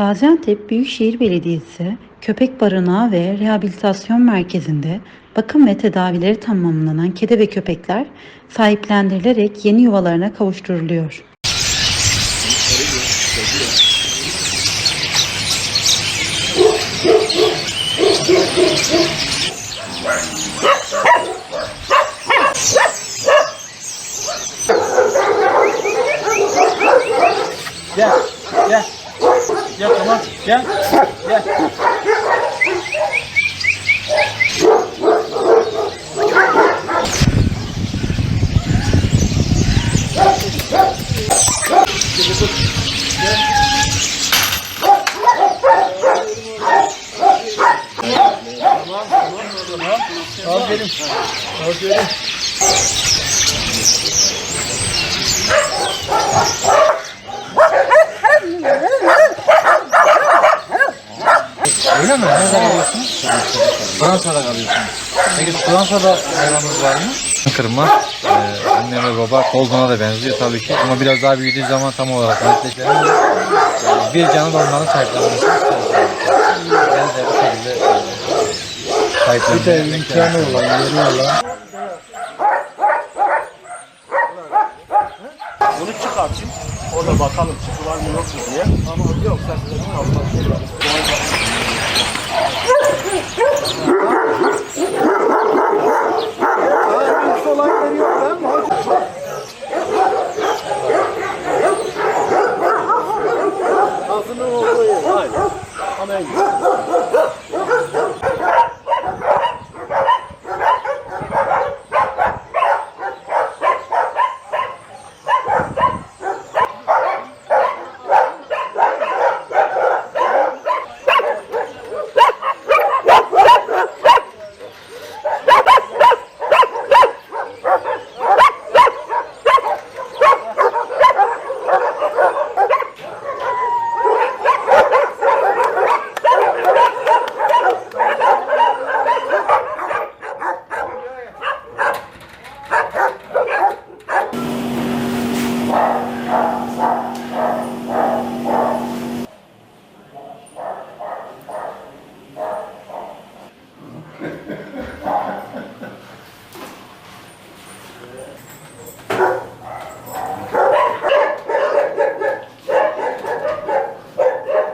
Gaziantep Büyükşehir Belediyesi Köpek Barınağı ve Rehabilitasyon Merkezi'nde bakım ve tedavileri tamamlanan kedi ve köpekler sahiplendirilerek yeni yuvalarına kavuşturuluyor. Gel, gel. Gel tamam, gel. Gel. Aferin. Aferin. Öyle mi? Nerede kalıyorsun? Fransa'da kalıyorsun. Peki Fransa'da hayvanınız var mı? Kırma. Ee, anne ve baba Koldan'a da benziyor tabii ki. Ama biraz daha büyüdüğü zaman tam olarak netleşelim. Ee, bir canı da onların sahiplenmesi istiyoruz. Ben de bu şekilde e, sahiplenmeye imkanı olan, yeri olan. Bunu çıkartayım. Orada bakalım çıkı var mı yok mu diye. Ama yoksa Ağzının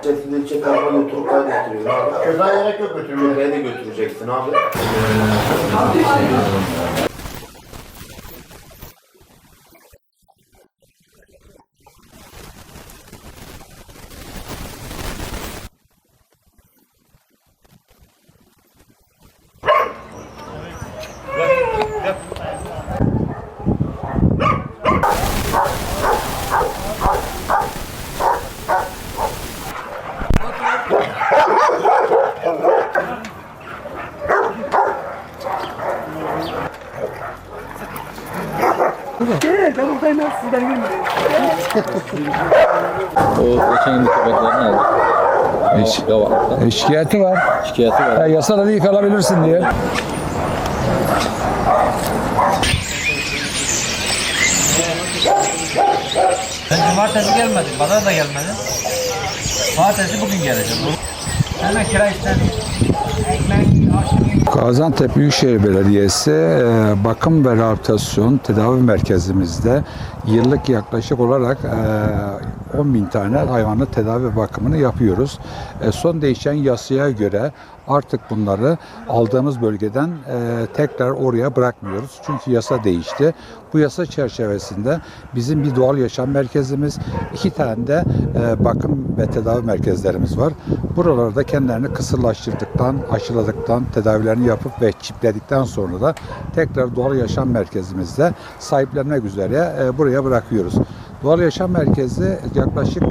Sesinde içe tarafa götürüp kaydettiriyor abi. Köpeğe gerek yok götürmeye. Köpeğe de götüreceksin abi. O geçen gün köpeklerini aldık. Hiç. Gavat'ta. E, şikayeti var. Şikayeti var. Ya, yasal değil kalabilirsin diye. Ben cumartesi gelmedim. Pazar da gelmedim. Cumartesi bugün geleceğim. Hemen kira istedim. Gaziantep Büyükşehir Belediyesi e, bakım ve rehabilitasyon tedavi merkezimizde yıllık yaklaşık olarak e, 10 bin tane hayvanlı tedavi bakımını yapıyoruz. Son değişen yasaya göre artık bunları aldığımız bölgeden tekrar oraya bırakmıyoruz. Çünkü yasa değişti. Bu yasa çerçevesinde bizim bir doğal yaşam merkezimiz, iki tane de bakım ve tedavi merkezlerimiz var. Buralarda kendilerini kısırlaştırdıktan, aşıladıktan, tedavilerini yapıp ve çipledikten sonra da tekrar doğal yaşam merkezimizde sahiplenmek üzere buraya bırakıyoruz. Doğal Yaşam Merkezi yaklaşık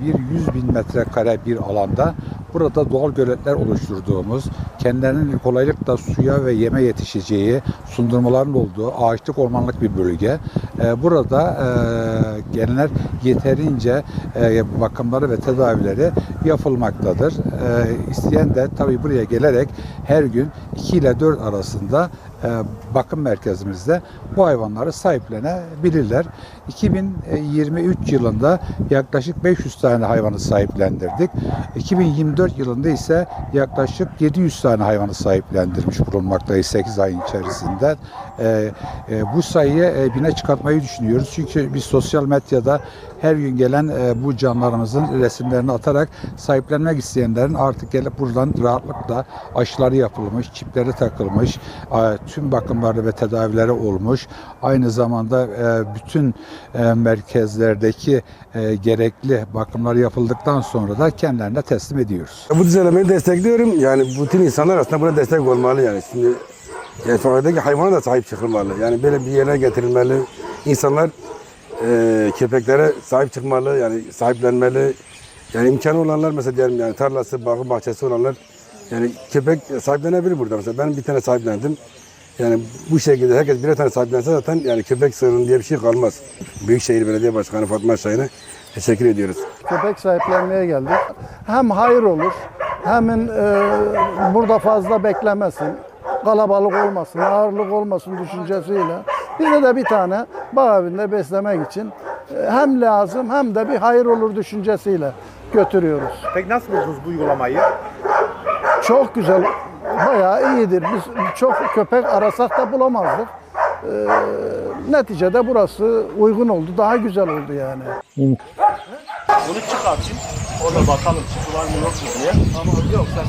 bir 100 bin metrekare bir alanda burada doğal göletler oluşturduğumuz, kendilerinin kolaylıkla suya ve yeme yetişeceği, sundurmaların olduğu ağaçlık ormanlık bir bölge. E, burada e, genler yeterince e, bakımları ve tedavileri yapılmaktadır. E, isteyen de tabii buraya gelerek her gün 2 ile 4 arasında e, bakım merkezimizde bu hayvanları sahiplenebilirler. 2023 yılında yaklaşık 500 tane hayvanı sahiplendirdik. 2024 yılında ise yaklaşık 700 tane hayvanı sahiplendirmiş bulunmaktayız 8 ayın içerisinde. E, e, bu sayıyı e, bine çıkartmayı düşünüyoruz. Çünkü biz sosyal medyada her gün gelen e, bu canlarımızın resimlerini atarak sahiplenmek isteyenlerin artık gelip buradan rahatlıkla aşıları yapılmış, çipleri takılmış, e, tüm bakımları ve tedavileri olmuş. Aynı zamanda e, bütün e, merkezlerdeki e, gerekli bakımlar yapıldıktan sonra da kendilerine teslim ediyoruz. Bu düzenlemeyi destekliyorum. Yani bütün insanlar aslında buna destek olmalı yani. Şimdi yani sokağındaki hayvana da sahip çıkılmalı. Yani böyle bir yerine getirilmeli. İnsanlar e, köpeklere sahip çıkmalı. Yani sahiplenmeli. Yani imkanı olanlar mesela diyelim yani tarlası, bağı, bahçesi olanlar yani köpek sahiplenebilir burada. Mesela ben bir tane sahiplendim. Yani bu şekilde herkes birer tane sahiplense zaten yani köpek sığırın diye bir şey kalmaz. Büyükşehir Belediye Başkanı Fatma Şahin'e teşekkür ediyoruz. köpek sahiplenmeye geldik. Hem hayır olur, hem e, burada fazla beklemesin, kalabalık olmasın, ağırlık olmasın düşüncesiyle bize de bir tane bağ evinde beslemek için e, hem lazım hem de bir hayır olur düşüncesiyle götürüyoruz. Peki nasıl buldunuz bu uygulamayı? Çok güzel, bayağı iyidir. Biz çok köpek arasak da bulamazdık. E, neticede burası uygun oldu, daha güzel oldu yani. Bunu çıkartayım. Orada bakalım var mı yok mu diye. Ama yoksa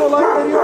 Olan veriyor,